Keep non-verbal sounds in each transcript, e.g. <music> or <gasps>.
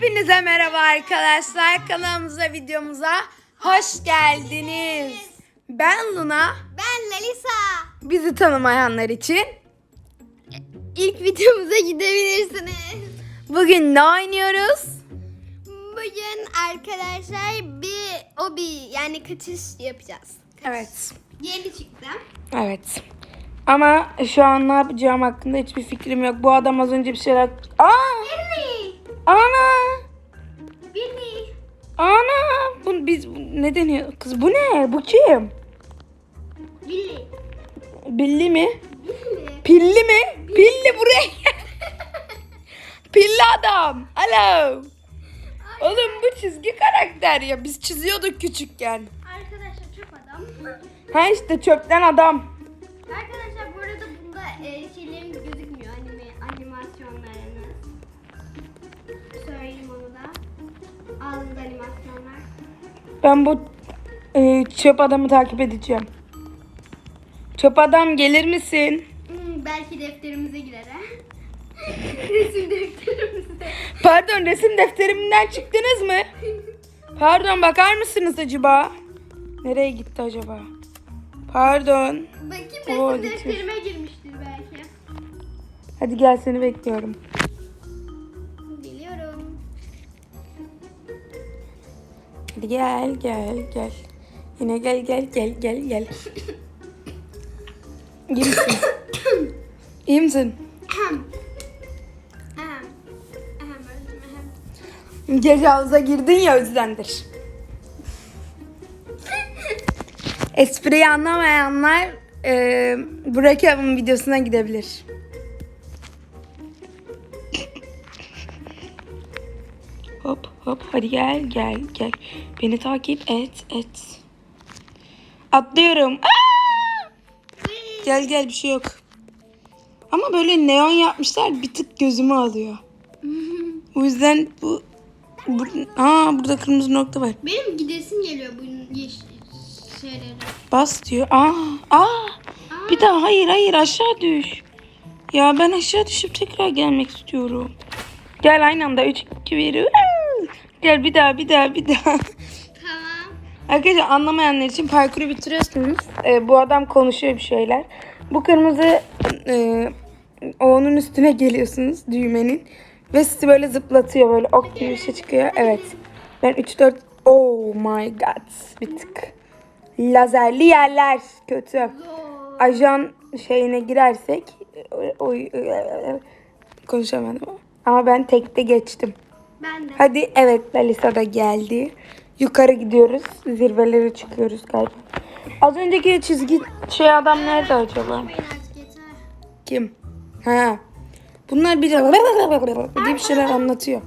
Hepinize merhaba arkadaşlar. Kanalımıza, videomuza hoş geldiniz. Ben Luna. Ben Lalisa. Bizi tanımayanlar için İlk videomuza gidebilirsiniz. bugün ne oynuyoruz? Bugün arkadaşlar bir obi yani kaçış yapacağız. Evet. Yeni çıktı. Evet. Ama şu an ne yapacağım hakkında hiçbir fikrim yok. Bu adam az önce bir şeyler... Aa! Billy. Ana! Billy. Ana! Bu, biz, ne deniyor? Kız bu ne? Bu kim? Billy. Billi mi? Billy. Pilli mi? Pilli buraya gel. <laughs> Pilli adam. Alo. Oğlum bu çizgi karakter ya. Biz çiziyorduk küçükken. Arkadaşlar çöp adam. Ha işte çöpten adam. Arkadaşlar bu arada bunda e, şeylerimiz gözükmüyor anime animasyonlarınız. Söyleyeyim onu da. Ağzında animasyonlar. Ben bu e, çöp adamı takip edeceğim. Çöp adam gelir misin? Hmm, belki defterimize girer ha. <laughs> Resim defterimize. Pardon resim defterimden çıktınız mı? Pardon bakar mısınız acaba? Nereye gitti acaba? Pardon. Bakayım Oo, resim gitmiş. defterime girmiştir belki. Hadi gel seni bekliyorum. Gel gel gel. Yine gel gel gel gel gel. İyi misin? İyi misin? Gece havuza girdin ya özlendir. Espriyi anlamayanlar e, Burak videosuna gidebilir. Hadi gel gel gel. Beni takip et et. Atlıyorum. Aa! Gel gel bir şey yok. Ama böyle neon yapmışlar bir tık gözümü alıyor. <laughs> O yüzden bu, bu aa burada kırmızı nokta var. Benim gidesim geliyor bu yeşil şeylere. Bas diyor. Aa, aa. Bir daha hayır hayır aşağı düş. Ya ben aşağı düşüp tekrar gelmek istiyorum. Gel aynı anda 3 2 1. Gel bir daha bir daha bir daha. Tamam. Arkadaşlar anlamayanlar için parkuru bitiriyorsunuz. Ee, bu adam konuşuyor bir şeyler. Bu kırmızı e, onun üstüne geliyorsunuz düğmenin. Ve sizi böyle zıplatıyor böyle ok gibi bir şey çıkıyor. Evet. Ben 3 4 oh my god bir tık. Lazerli yerler kötü. Ajan şeyine girersek o, o- konuşamadım ama ben tekte geçtim. Ben de. Hadi evet Lalisa da geldi. Yukarı gidiyoruz. Zirvelere çıkıyoruz galiba. Az önceki çizgi şey adam nerede acaba? Kim? Ha. Bunlar bir <laughs> diye bir şeyler anlatıyor.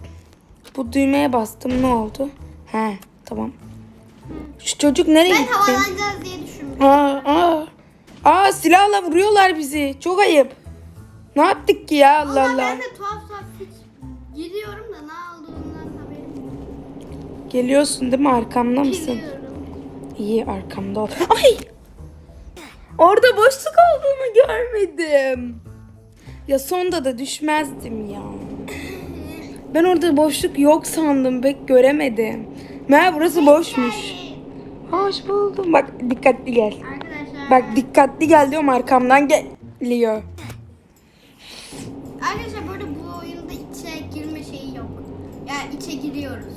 Bu düğmeye bastım ne oldu? Ha tamam. Şu çocuk nereye Ben gitti? havalanacağız diye düşündüm. Aa, aa. Aa silahla vuruyorlar bizi. Çok ayıp. Ne yaptık ki ya Allah Ama Allah. ben de tuhaf tuhaf hiç Geliyorsun değil mi arkamda mısın? İyi arkamda ol. <laughs> Ay! Orada boşluk olduğunu görmedim. Ya sonda da düşmezdim ya. <laughs> Ben orada boşluk yok sandım pek göremedim. Meğer burası boşmuş. Hoş buldum. Bak dikkatli gel. Arkadaşlar. Bak dikkatli gel diyorum arkamdan geliyor. Arkadaşlar burada bu oyunda içe girme şeyi yok. Yani içe giriyoruz.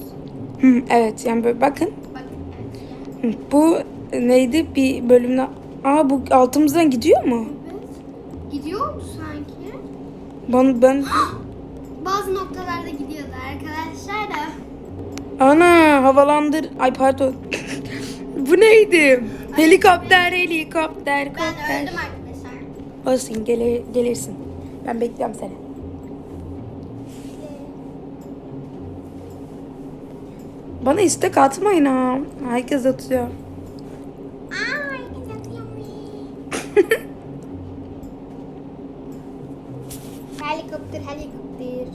Hı, evet yani böyle bakın. Hı, Bu neydi bir bölümde? Aa bu altımızdan gidiyor mu? Evet. Gidiyor mu sanki? Ben, ben <gasps> Bazı noktalarda gidiyordu arkadaşlar da. Ana havalandır. Ay pardon. <laughs> Bu neydi? Helikopter, helikopter, Ben helikopter. öldüm arkadaşlar. Olsun gele, gelirsin. Ben bekliyorum seni. Bana istek atmayın ha. Herkes atıyor. Aa, herkes atıyor. helikopter, helikopter.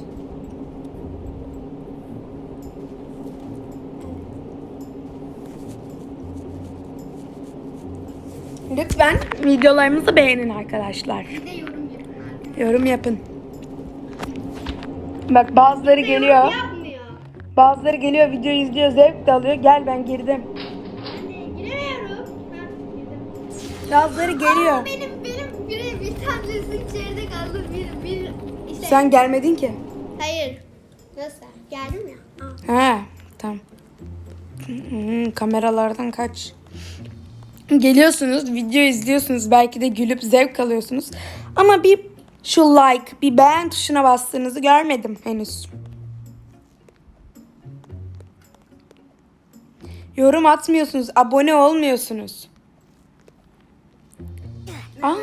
Lütfen videolarımızı beğenin arkadaşlar. Bir de yorum yapın. Yorum yapın. Bak bazıları geliyor. Bazıları geliyor video izliyor zevk de alıyor. Gel ben girdim. Giremiyorum. Ha, girdim. Bazıları geliyor. Aa, benim benim bir, bir tanesi içeride kaldı. Bir bir işte. Sen gelmedin ki. Hayır. Nasıl? Geldim ya. Aa. Ha tamam. Hmm, kameralardan kaç. Geliyorsunuz, video izliyorsunuz. Belki de gülüp zevk alıyorsunuz. Ama bir şu like, bir beğen tuşuna bastığınızı görmedim henüz. Yorum atmıyorsunuz, abone olmuyorsunuz. Aa,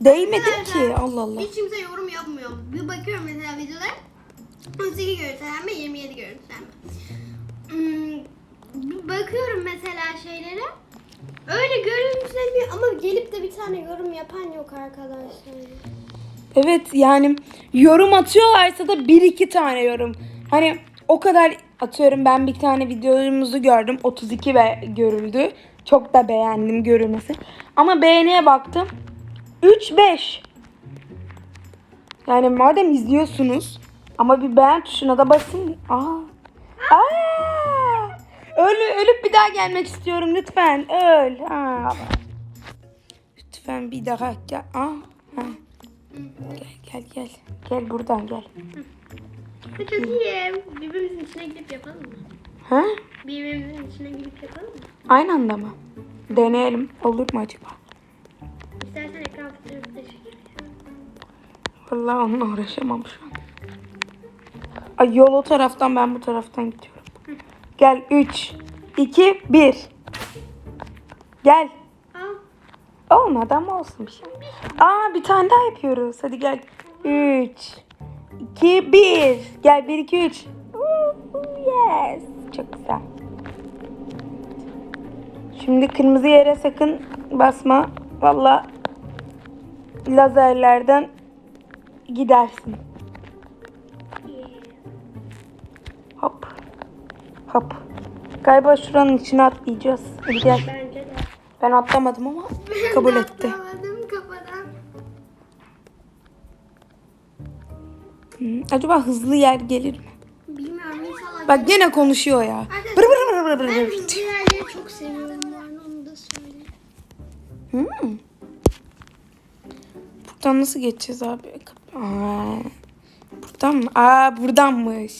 değmedim ki. Allah Allah. Hiç kimse yorum yapmıyor. Bir bakıyorum mesela videolara. 18 görüntülenme, 27 görüntülenme. Hmm, bir bakıyorum mesela şeylere. Öyle görüntüleniyor ama gelip de bir tane yorum yapan yok arkadaşlar. Evet yani yorum atıyorlarsa da bir iki tane yorum. Hani o kadar atıyorum ben bir tane videomuzu gördüm 32 ve görüldü. Çok da beğendim görülmesi. Ama beğeniye baktım 3-5. Yani madem izliyorsunuz ama bir beğen tuşuna da basın. Aa. Aa. Ölü, ölüp bir daha gelmek istiyorum lütfen. Öl. Aa. Lütfen bir daha gel. Aa. Gel gel gel. Gel buradan gel. Çok iyi. Birbirimizin içine gidip yapalım mı? Ha? Birbirimizin içine gidip yapalım mı? Aynı anda mı? Deneyelim. Olur mu acaba? İstersen ekran fotoğrafı da çekelim. Vallahi onunla uğraşamam şu an. Ay yol o taraftan ben bu taraftan gidiyorum. Gel 3 2 1. Gel. Al. Olmadı ama olsun bir şey. Aa bir tane daha yapıyoruz. Hadi gel. 3 2 1. Gel 1 2 3. Yes. Çok güzel. Şimdi kırmızı yere sakın basma. Valla lazerlerden gidersin. Hop. Hop. Galiba şuranın içine atlayacağız. Hadi gel. Ben atlamadım ama kabul etti. Acaba hızlı yer gelir mi? Bilmiyorum inşallah. Bak gene konuşuyor ya. Bır bır bır bır Ben bır. hızlı yerleri çok seviyorum yani onu da söyleyeyim. Hı. Buradan nasıl geçeceğiz abi? Aa, buradan mı? Aa buradanmış.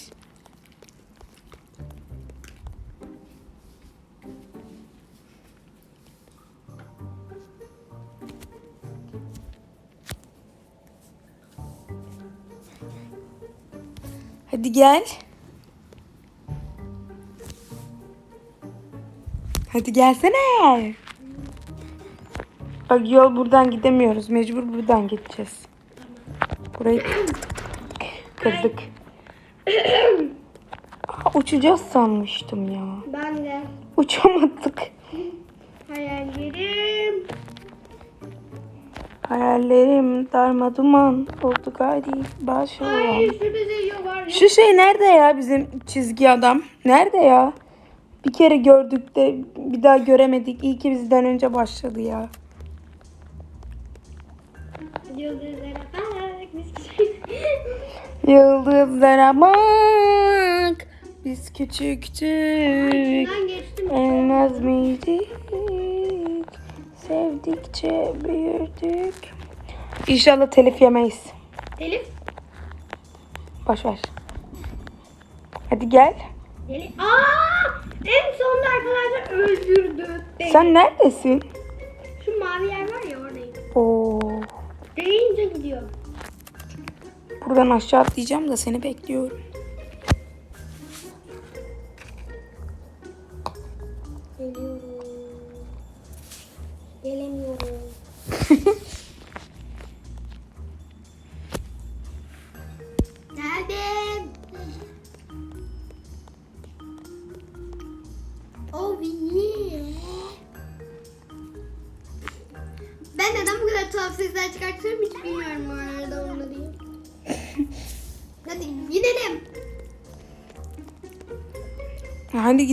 Hadi gel. Hadi gelsene. Bak yol buradan gidemiyoruz. Mecbur buradan gideceğiz. Burayı kırdık. Aa, uçacağız sanmıştım ya. Ben de Uçamadık. hayallerim. Hayallerim darma duman oldu şey var. Şu şey nerede ya bizim çizgi adam? Nerede ya? Bir kere gördük de bir daha göremedik. İyi ki bizden önce başladı ya. Yıldızlara bak. <laughs> Biz küçüktük. Ben geçtim. Sevdikçe büyüdük. İnşallah telif yemeyiz. Elif. Boş ver. Hadi gel. Elif. Aa! En sonunda arkadaşlar öldürdü. beni. Sen neredesin? Şu mavi yer var ya oradayım. Oo. Deyince gidiyor. Buradan aşağı atlayacağım da seni bekliyorum.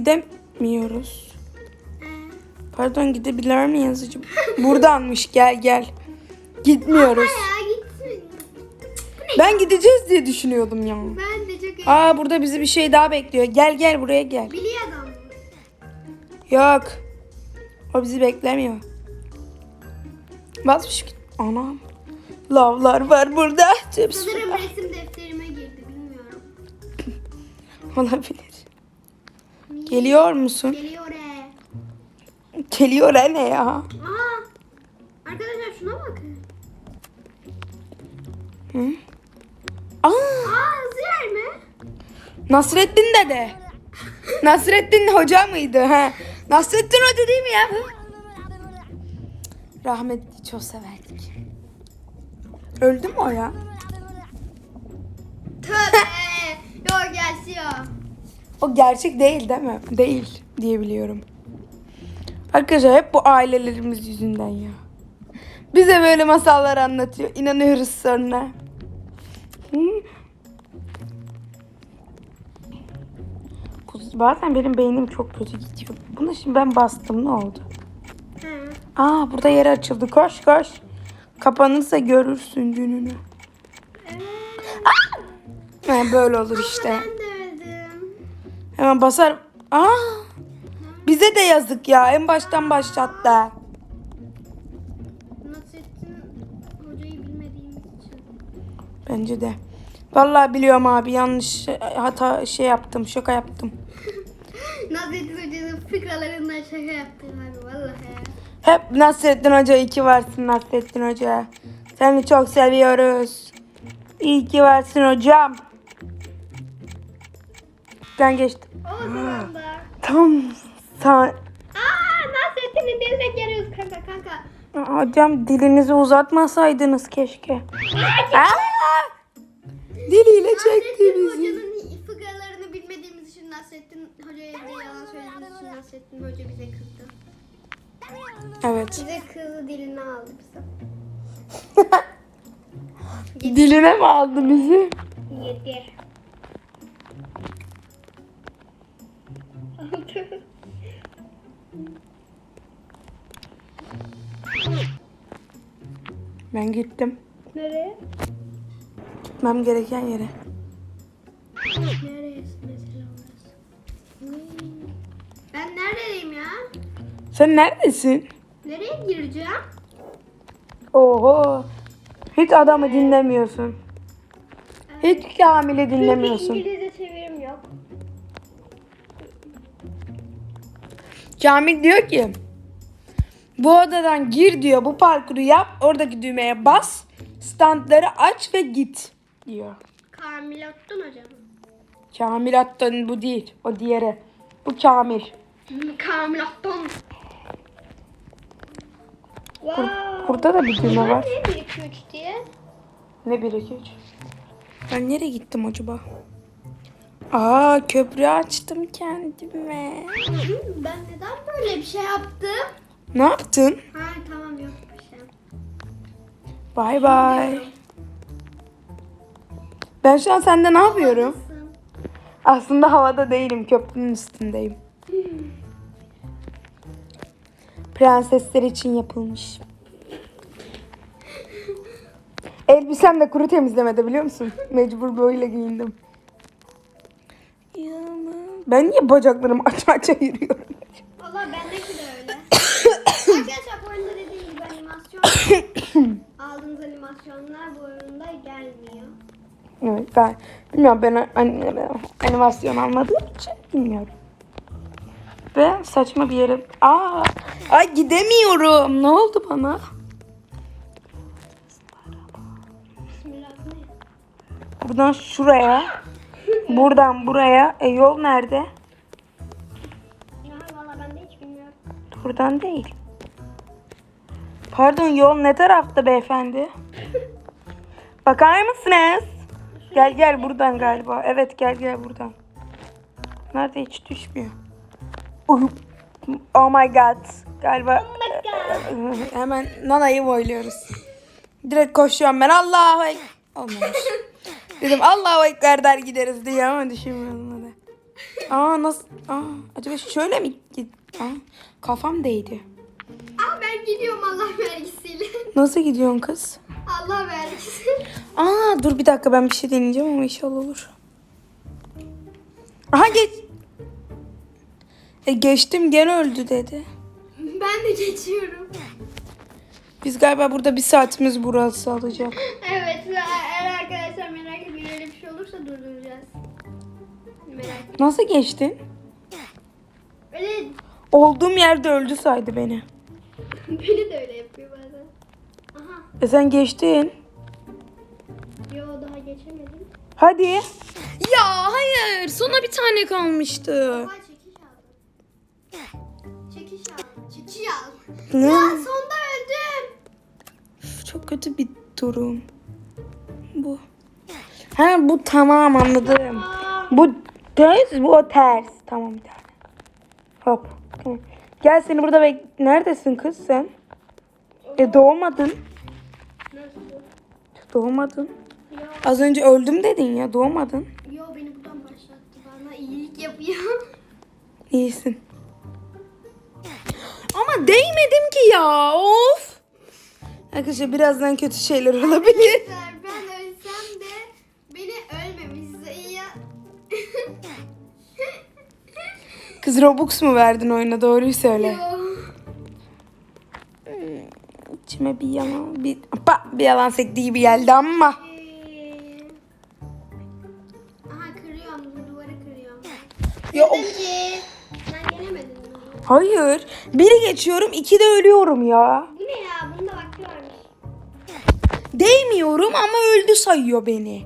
Gidemiyoruz. Ee, Pardon gidebilir miyiz acaba? Buradanmış gel gel. Gitmiyoruz. Ben gideceğiz diye düşünüyordum ya. Ben de çok Aa burada bizi bir şey daha bekliyor. Gel gel buraya gel. Biliyor adam. Yok. O bizi beklemiyor. Basmış. Anam. Lavlar var burada. Sanırım resim defterime girdi bilmiyorum. <laughs> Olabilir. Geliyor musun? Geliyor e. Geliyor he ne ya? Aa! Arkadaşlar şuna bakın. Hı? Aa, Aa hızlı mi? Nasrettin dede. Nasrettin hoca mıydı? Ha? Nasrettin hoca değil mi ya? Rahmetli çok severdik. Öldü mü o ya? Tövbe. Yok yaşıyor. O gerçek değil değil mi? Değil diye biliyorum. Arkadaşlar hep bu ailelerimiz yüzünden ya. Bize böyle masallar anlatıyor. İnanıyoruz sonra. Bazen benim beynim çok kötü gidiyor. Bunu şimdi ben bastım ne oldu? Hı. Aa burada yer açıldı. Koş koş. Kapanırsa görürsün gününü. Evet. Ha, böyle olur işte. Hemen basar. Aa! Bize de yazık ya. En baştan başlattı. Nasrettin hocayı bilmediğimiz için. Bence de. Vallahi biliyorum abi yanlış hata şey yaptım. Şaka yaptım. <laughs> Nasrettin hocanın fıkralarından şaka yaptım abi vallahi. Hep Nasrettin Hoca iyi ki varsın Nasrettin Hoca. Seni çok seviyoruz. İyi ki varsın hocam. Ben geçtim. O zaman da. Tam sa- Aa Nasrettin'in diline geliyoruz kanka kanka. Hocam dilinizi uzatmasaydınız keşke. Aa! Diliyle çekti Nasrettin bizi. hocanın fıkralarını bilmediğimiz için Nasrettin hocaya da yalan söylediğimiz için Nasrettin hoca bize kızdı. Evet. Bize kızı dilini aldı bize. <laughs> Diline mi aldı bizi? Yedi. <laughs> Ben gittim. Nereye? Gitmem gereken yere. Neresi mesela orası? Hmm. Ben neredeyim ya? Sen neredesin? Nereye gireceğim? Oho. Hiç adamı dinlemiyorsun. Hiç Kamil'i dinlemiyorsun. Kamil diyor ki bu odadan gir diyor bu parkuru yap oradaki düğmeye bas standları aç ve git diyor. Kamil Attın hocam. Kamil hatta bu değil o diğeri. Bu Kamil. Kamil Attın. Wow. Burada da bir düğme var. Ne 1 2 3 diye? Ne 1 2 3. Ben nereye gittim acaba? Aa köprü açtım kendime. Ben neden böyle bir şey yaptım? Ne yaptın? Ha tamam yok bir şey. Bay bay. Ben şu an sende ne yapıyorum? Nasılsın? Aslında havada değilim, köprünün üstündeyim. Prensesler için yapılmış. Elbisem de kuru temizlemede biliyor musun? Mecbur böyle giyindim. Ben niye bacaklarımı <laughs> aç aça yürüyorum? Valla bendeki de öyle. Arkadaşlar bu oyunda dediğim gibi animasyon <coughs> aldığımız animasyonlar bu oyunda gelmiyor. Evet ben bilmiyorum ben an- animasyon almadığım için bilmiyorum. Ve saçma bir yere... Aa, ay gidemiyorum. Ne oldu bana? Buradan şuraya. Buradan buraya. E yol nerede? Ya valla ben de hiç bilmiyorum. Buradan değil. Pardon yol ne tarafta beyefendi? <laughs> Bakar mısınız? Gel gel buradan galiba. Evet gel gel buradan. Nerede hiç düşmüyor. Oh, oh my god. Galiba hemen Nana'yı boyluyoruz. Direkt koşuyorum ben. Ekber. Olmamış. <laughs> Dedim Allahu Ekber der gideriz diye ama düşünmüyorum hadi. Aa nasıl? Aa, acaba şöyle mi git? Aa, kafam değdi. Aa ben gidiyorum Allah vergisiyle. Nasıl gidiyorsun kız? Allah vergisi. Aa dur bir dakika ben bir şey deneyeceğim ama inşallah olur. Aha geç. E geçtim gene öldü dedi. Ben de geçiyorum. Biz galiba burada bir saatimiz burası alacak. Evet eğer arkadaşlar merak ediyor öyle bir şey olursa durduracağız. Merak Nasıl geçtin? Öyle Olduğum yerde öldü saydı beni. beni de öyle yapıyor bazen. Aha E sen geçtin. yo daha geçemedim. Hadi. Ya hayır. Sona bir tane kalmıştı. Aa çekiş aldım. Çekiş aldım. Çekiş aldım. Ne? Ya Çok kötü bir durum. Bu. Ha bu tamam anladım. Bu ters, bu o ters. Tamam bir tane. Hop. Tamam. Gel seni burada bek... Neredesin kız sen? E doğmadın. nasıl? Doğmadın. Az önce öldüm dedin ya doğmadın. yo beni buradan başlattı. Bana iyilik yapıyor. İyisin. Ama değmedim ki ya. Of. Arkadaşlar birazdan kötü şeyler olabilir. Ben ölsem de beni ölmemiş ya. Kız Robux mu verdin oyuna doğruyu söyle. Yo. İçime bir yalan bir, pa, bir yalan sektiği gibi geldi ama. Ee, Aha kırıyorum. Bu duvarı kırıyorum. Ya of. Sen gelemedin mi? Hayır. Biri geçiyorum iki de ölüyorum ya? Değmiyorum ama öldü sayıyor beni.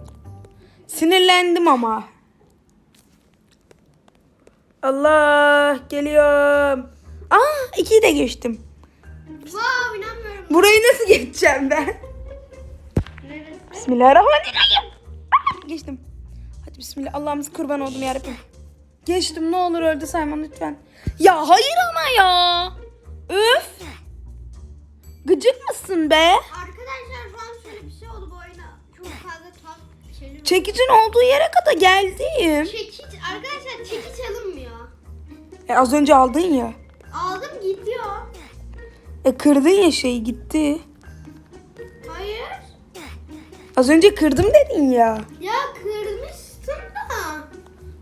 Sinirlendim ama. Allah geliyorum. Aa ikiyi de geçtim. Wow inanmıyorum. Burayı nasıl geçeceğim ben? Neresi? Bismillahirrahmanirrahim. Aa, Geçtim. Hadi bismillah. Allah'ımız kurban oldum yarabbim. Geçtim ne olur öldü Sayman lütfen. Ya hayır ama ya. Öf. Gıcık mısın be? Arkadaşlar şu an şöyle bir şey oldu bu oyuna. Çok fazla tuhaf şeyler oldu. Çekicin olduğu yere kadar geldim. Çekiç, arkadaşlar çekiç alınmıyor. E, az önce aldın ya. Aldım gidiyor. E kırdın ya şeyi gitti. Hayır. Az önce kırdım dedin ya. Ya kırmıştım da.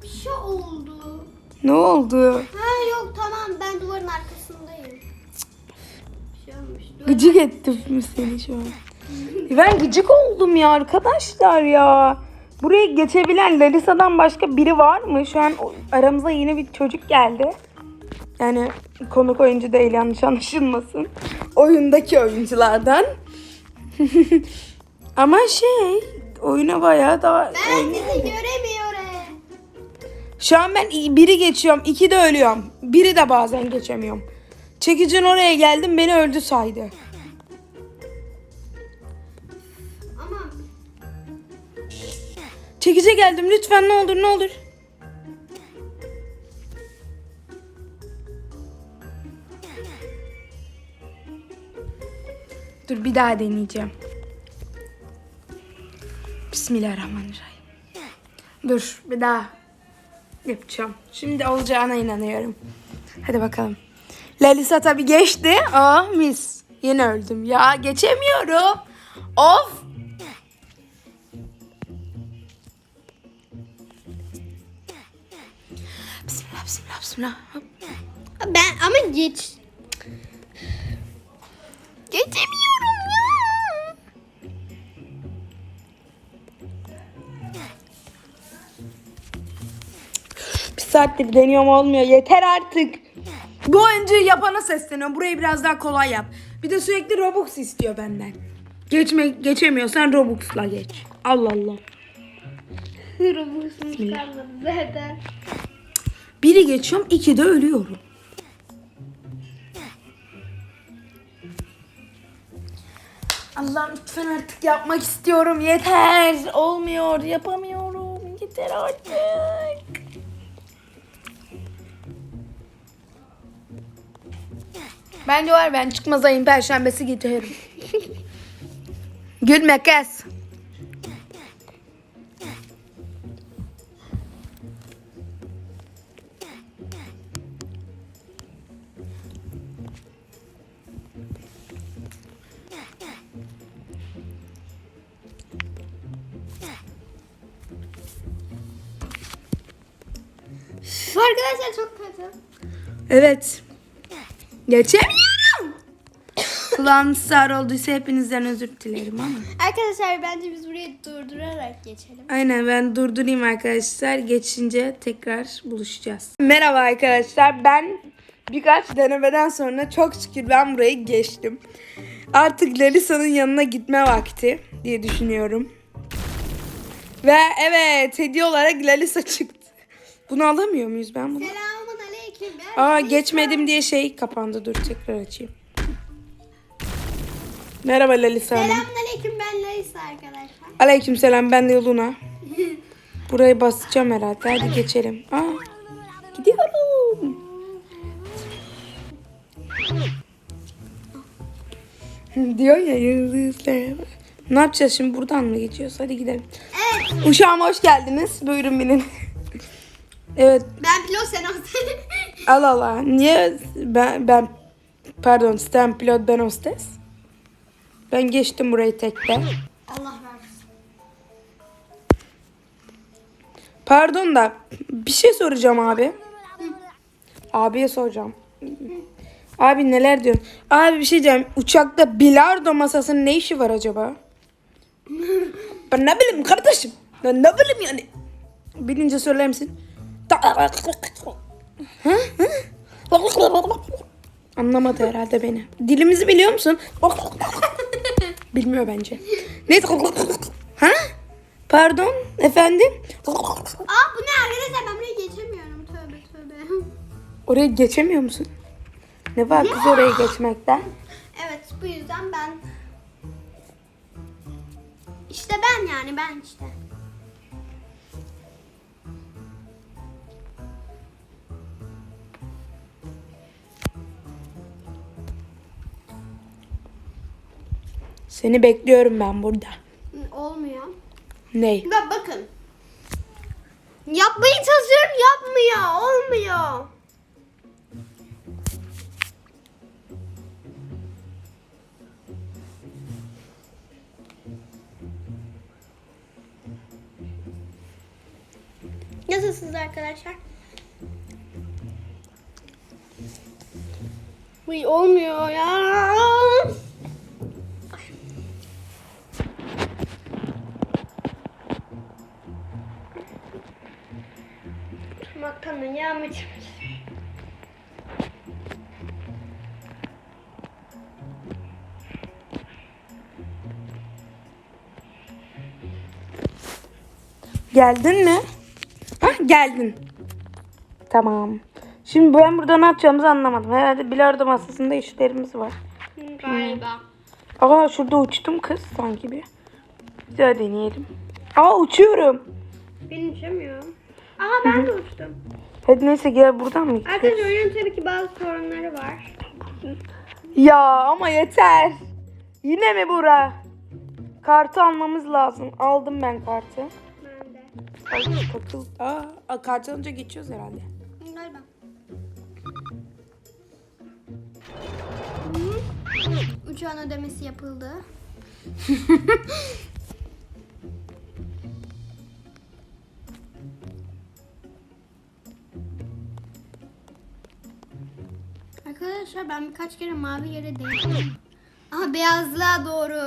Bir şey oldu. Ne oldu? Ha yok tamam ben duvarın arkasındayım. Bir şey olmuş. Duvarın Gıcık ettim seni şu an. Ben gıcık oldum ya arkadaşlar ya. Buraya geçebilen Lalisa'dan başka biri var mı? Şu an aramıza yeni bir çocuk geldi. Yani konuk oyuncu değil yanlış anlaşılmasın. Oyundaki oyunculardan. <laughs> Ama şey oyuna bayağı daha... Ben sizi göremiyorum. Şu an ben biri geçiyorum, iki de ölüyorum. Biri de bazen geçemiyorum. Çekicin oraya geldim beni öldü saydı. 8'e geldim lütfen ne olur ne olur. Dur bir daha deneyeceğim. Bismillahirrahmanirrahim. Dur bir daha yapacağım. Şimdi olacağına inanıyorum. Hadi bakalım. Lalisa tabii geçti. Aa mis. Yeni öldüm ya. Geçemiyorum. Of Bismillah. Hop. ben ama geç. Geçemiyorum ya. Bir saattir deniyorum olmuyor. Yeter artık. Bu oyuncu yapana sesleniyorum. Burayı biraz daha kolay yap. Bir de sürekli Robux istiyor benden. Geçme, geçemiyorsan Robux'la geç. Allah Allah. Robux'um kalmadı zaten. Biri geçiyorum, iki de ölüyorum. Allah'ım lütfen artık yapmak istiyorum. Yeter. Olmuyor. Yapamıyorum. Yeter artık. Bence var ben çıkmaz ayın perşembesi giderim. <laughs> Gülme kız. Evet. Geçemiyorum. <laughs> Kulağım sağır olduysa hepinizden özür dilerim ama. Arkadaşlar bence biz burayı durdurarak geçelim. Aynen ben durdurayım arkadaşlar. Geçince tekrar buluşacağız. Merhaba arkadaşlar. Ben birkaç denemeden sonra çok şükür ben burayı geçtim. Artık Lalisa'nın yanına gitme vakti diye düşünüyorum. Ve evet hediye olarak Lalisa çıktı. Bunu alamıyor muyuz ben bunu? Selamun Ben Aa geçmedim diye şey kapandı. Dur tekrar açayım. Merhaba Lalisa Hanım. Selamun aleyküm ben Larissa arkadaşlar. Aleykümselam ben de Luna. <laughs> Burayı basacağım herhalde. Hadi geçelim. Aa, gidiyorum. <laughs> Diyor ya yıldızlar. Ne yapacağız şimdi? Buradan mı geçiyoruz? Hadi gidelim. Evet Uşağım hoş geldiniz. Buyurun binin. <laughs> evet. ben pilot sen. Allah Allah. Niye ben, ben pardon sen pilot ben hostes? Ben geçtim burayı tekte. Allah versin. Pardon da bir şey soracağım abi. Abiye soracağım. Abi neler diyorsun? Abi bir şey diyeceğim. Uçakta bilardo masasının ne işi var acaba? Ben ne bileyim kardeşim. Ben ne bileyim yani. Bilince söyler misin? Anlamadı herhalde beni. Dilimizi biliyor musun? Bilmiyor bence. Ne? Ha? Pardon efendim? Aa bu ne arkadaşlar ben buraya geçemiyorum. Tövbe tövbe. Oraya geçemiyor musun? Ne var kız oraya geçmekten? Evet bu yüzden ben işte ben yani ben işte. Seni bekliyorum ben burada. Olmuyor. Ney? Bak bakın. Yapmaya çalışıyorum yapmıyor. Olmuyor. Nasılsınız arkadaşlar? Uy olmuyor ya. Yağmur. Geldin mi? Hah geldin. Tamam. Şimdi ben burada ne yapacağımızı anlamadım. Herhalde bilardo masasında işlerimiz var. Galiba. Aa şurada uçtum kız sanki bir. Bir daha deneyelim. Aa uçuyorum. Ben uçamıyorum. Aa ben de uçtum. Hadi neyse gel buradan mı gidiyoruz? Arkadaşlar oyunun tabii ki bazı sorunları var. Ya ama yeter. Yine mi bura? Kartı almamız lazım. Aldım ben kartı. Ben de. Ay takıl. Aa, kartı alınca geçiyoruz herhalde. Galiba. Uçağın ödemesi yapıldı. <laughs> Arkadaşlar ben birkaç kere mavi yere değdim. Aha beyazlığa doğru.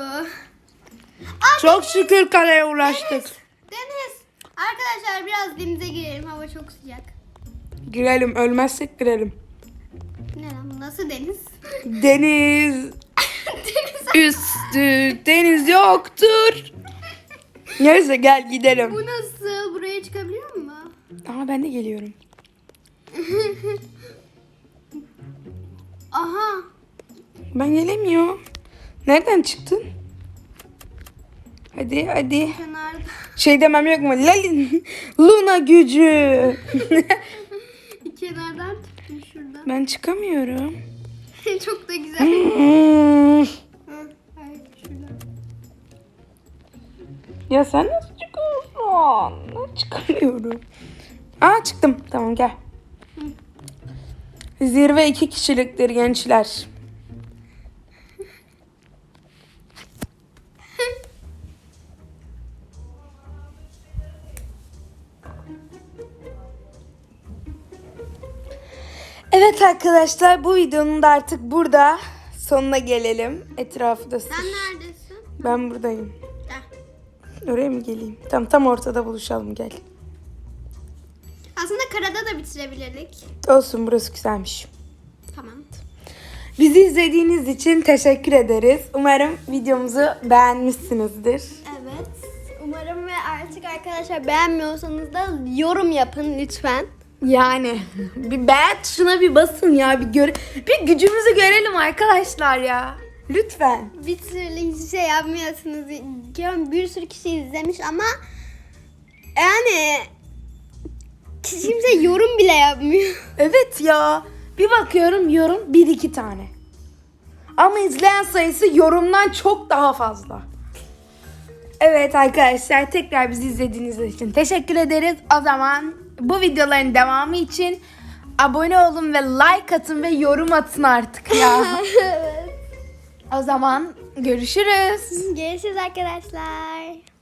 Aa, Çok şükür kaleye ulaştık. Deniz. Deniz. Arkadaşlar biraz denize girelim. Hava çok sıcak. Girelim ölmezsek girelim. Ne lan bu nasıl deniz? <laughs> Deniz deniz. üstü deniz yoktur. Neyse gel gidelim. Bu nasıl? Buraya çıkabiliyor mu? Ama ben de geliyorum. <laughs> Aha. Ben gelemiyorum. Nereden çıktın? Hadi hadi. Kenarda. Şey demem yok mu? Lalin, Luna gücü. <laughs> Kenardan çıktım şuradan. ben çıkamıyorum. <laughs> çok da güzel. Hmm. Hı, Hayır şuradan. Ya sen nasıl çıkıyorsun? Ben çıkamıyorum. Aa çıktım. Tamam gel. Zirve iki kişiliktir gençler. Evet arkadaşlar bu videonun da artık burada sonuna gelelim. Etrafı da Sen neredesin? Ben buradayım. Gel. Oraya mı geleyim? Tam tam ortada buluşalım gel. Aslında karada da bitirebilirdik. Olsun burası güzelmiş. Tamam. Bizi izlediğiniz için teşekkür ederiz. Umarım videomuzu beğenmişsinizdir. Evet. Umarım ve artık arkadaşlar beğenmiyorsanız da yorum yapın lütfen. Yani <laughs> bir beğen tuşuna bir basın ya bir gör bir gücümüzü görelim arkadaşlar ya. Lütfen. Bir türlü hiçbir şey yapmıyorsunuz. Diyorum bir sürü kişi izlemiş ama yani kimse yorum bile yapmıyor. <laughs> Evet ya. Bir bakıyorum yorum bir iki tane. Ama izleyen sayısı yorumdan çok daha fazla. Evet arkadaşlar tekrar bizi izlediğiniz için teşekkür ederiz. O zaman bu videoların devamı için abone olun ve like atın ve yorum atın artık ya. evet. <laughs> o zaman görüşürüz. Görüşürüz arkadaşlar.